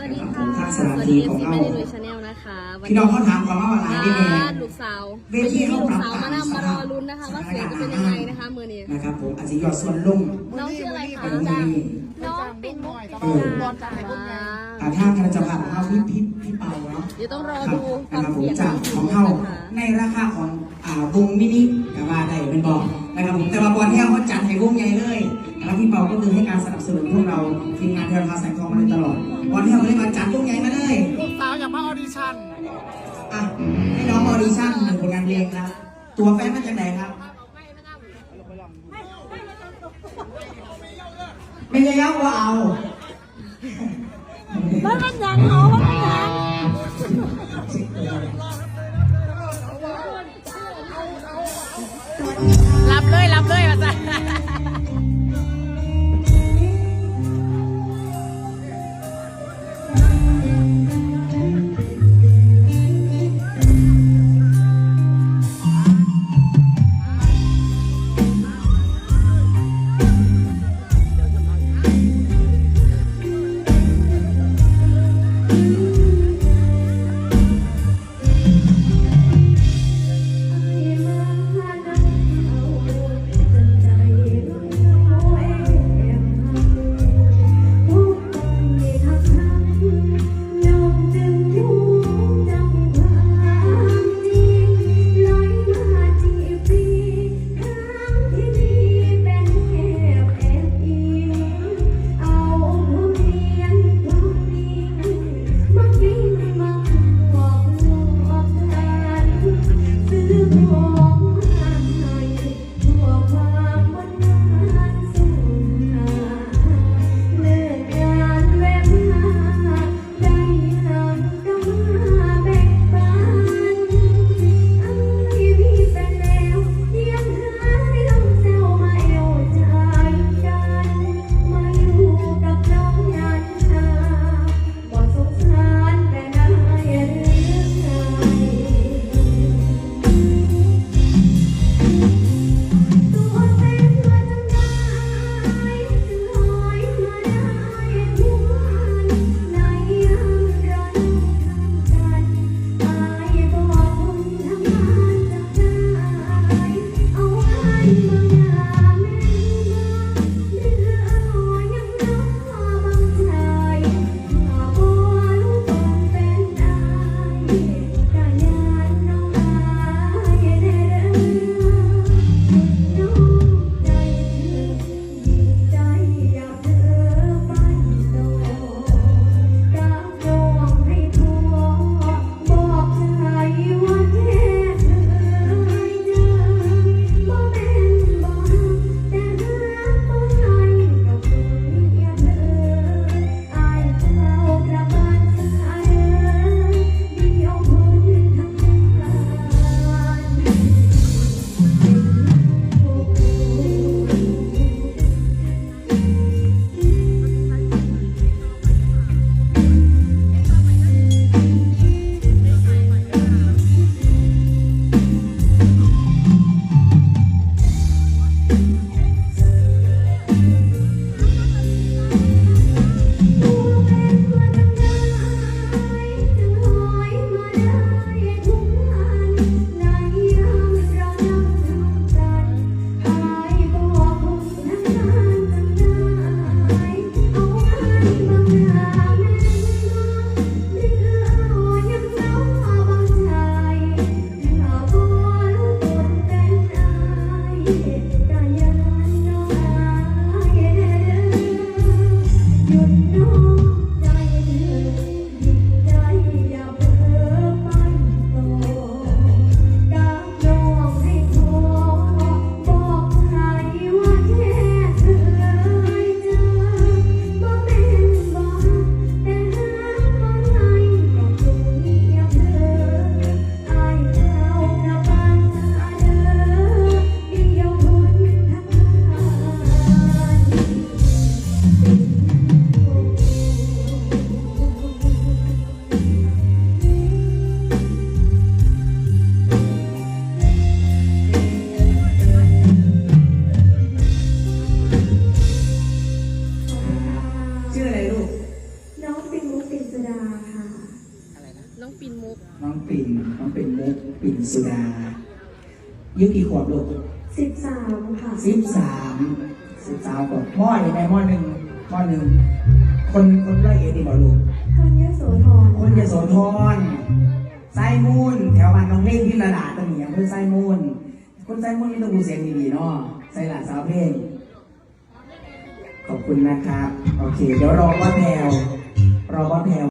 วัสดีนะครับผค่ะมทักษสณะวัสทีดีเอของซีเราแม่ดีลุยชาแนลนะคะวันพี่น้องเขาถามความว่าอะไรได้ไหมลูกสาวเวทีเขาลูกปรับสาวตามมานำมารอลุ้นนะคะ ว่าเสียงจะเป็นยังไงนะคะมือนี้นะครับผมอาจจะยอดส่วนลงน้องชื่ออะไรคะเป็นมือนี้น้องเป็นมุกเออบอลจากบ้าอ่าถ้าคณะเจ้าภาพของเขาพี่พี่พี่เปาเนาะเดี๋ยวต้องรอครับดูคนะวามครับผมเสียงจากของเขาในราคาของอ่าวงมินิกับว่าได้เป็นบอกนะครับผมแต่ว่าบอลแท้เขาจัดให้วงใหญ่เลย นะครับพี่เปาก็คือให้การสนับสนุนพวกเราทีมงานเทวพาแสงทองมาโดยตลอดบอลแท้ก็เลยมาจัดวงใหญ่มาเลยลูกสาวอยากมาออดิชั่นอะให้น้องออดิชั่นหนึ่งผลงานเพลงครับตัวแฟนมาจากไหนครับไม่ใช่ยักว่าเอาบ้านมันยังเหรอบ้านมันยังรับเลยรับเลยมาจ้ะ ปิ่นน้องเป็นมุกปิ่นสุดาอายุกี่ขวบลูกสิบสามค่ะสิบสามสิบสามขวบม่อยังไงม่อหนึ่งม่อหนึ่งคนคนไล่เอ็ดดีบ่ลูกคนยโสธรคนยโสธรไส้มูนแถวบ้านน้องเล่งที่ระดาตรงนี้อำเภอไส้มูนคนไส้มูนนี่ต้องดูเสียงดีๆเนาะใส่หลานสาวเพลงขอบคุณนะครับ โอเค เดี๋ยวรอบอสแพลวรอบอสแพลว